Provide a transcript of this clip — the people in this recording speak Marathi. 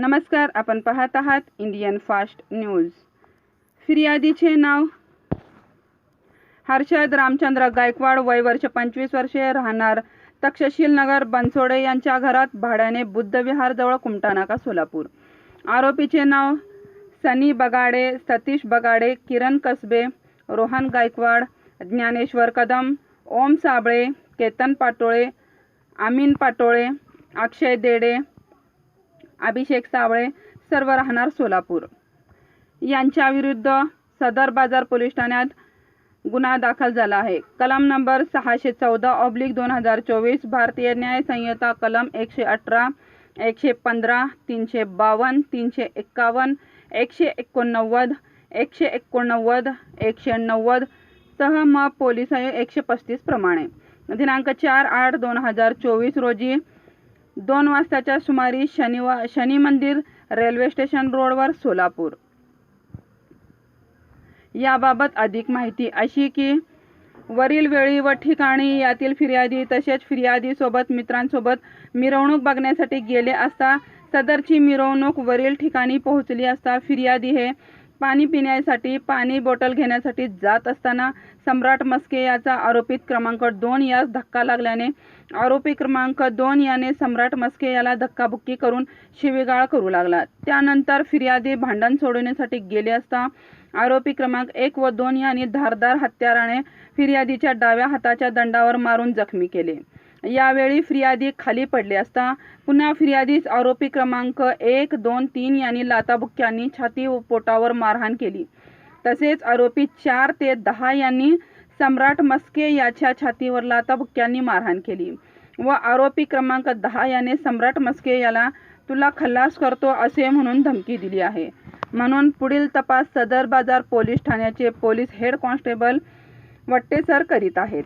नमस्कार आपण पाहत आहात इंडियन फास्ट न्यूज फिर्यादीचे नाव? हर्षद रामचंद्र गायकवाड वय वर्ष पंचवीस वर्षे राहणार तक्षशील नगर बनसोडे यांच्या घरात भाड्याने बुद्धविहारजवळ कुमटानाका सोलापूर. आरोपीचे नाव? सनी बगाडे सतीश बगाडे किरण कसबे रोहन गायकवाड ज्ञानेश्वर कदम ओम साबळे केतन पाटोळे आमीन पाटोळे अक्षय देडे अभिषेक सावळे सर्व राहणार सोलापूर. यांच्याविरुद्ध सदर बाजार पोलीस ठाण्यात गुन्हा दाखल झाला आहे. कलम नंबर सहाशे चौदा ऑब्लिक दोन हजार चोवीस भारतीय न्याय संहिता कलम एकशे अठरा एकशे पंधरा तीनशे बावन्न तीनशे एक्कावन्न एकशे एकोणनव्वद एकशे एकोणनव्वद एकशे नव्वद सह म पोलीस आयोग एकशे पस्तीस प्रमाणे. दिनांक चार आठ दोन हजार चोवीस रोजी दोन वाजताच्या सुमारी शनिवार शनी मंदिर रेल्वे स्टेशन रोडवर सोलापूर. याबाबत अधिक माहिती अशी की वरील वेळी व ठिकाणी यातील फिर्यादी तसेच फिर्यादीसोबत मित्रांसोबत मिरवणूक बघण्यासाठी गेले असता सदरची मिरवणूक वरील ठिकाणी पोहोचली असता फिर्यादी हे पाणी पिण्यासाठी पाणी बॉटल घेण्यासाठी जात असताना सम्राट मस्के याचा आरोपित क्रमांक दोन यास धक्का लागल्याने आरोपी क्रमांक दोन याने सम्राट मस्के याला धक्काबुक्की करून शिवीगाळ करू लागला. त्यानंतर फिर्यादी भांडण सोडवण्यासाठी गेले असता आरोपी क्रमांक एक व दोन यांनी धारदार हत्याराने फिर्यादीच्या डाव्या हाताच्या दंडावर मारून जखमी केले. यावेळी फिर्यादी खाली पडले असता पुन्हा फिर्यादीस आरोपी क्रमांक एक दोन तीन यांनी लाताबुक्क्यांनी छाती व पोटावर मारहाण केली. तसेच आरोपी चार ते दहा यांनी सम्राट मस्के याच्या छातीवर लाताबुक्क्यांनी मारहाण केली व आरोपी क्रमांक दहा याने सम्राट मस्के याला तुला खल्लास करतो असे म्हणून धमकी दिली आहे म्हणून पुढील तपास सदर बाजार पोलीस ठाण्याचे पोलीस हेड कॉन्स्टेबल वट्टेसर करीत आहेत.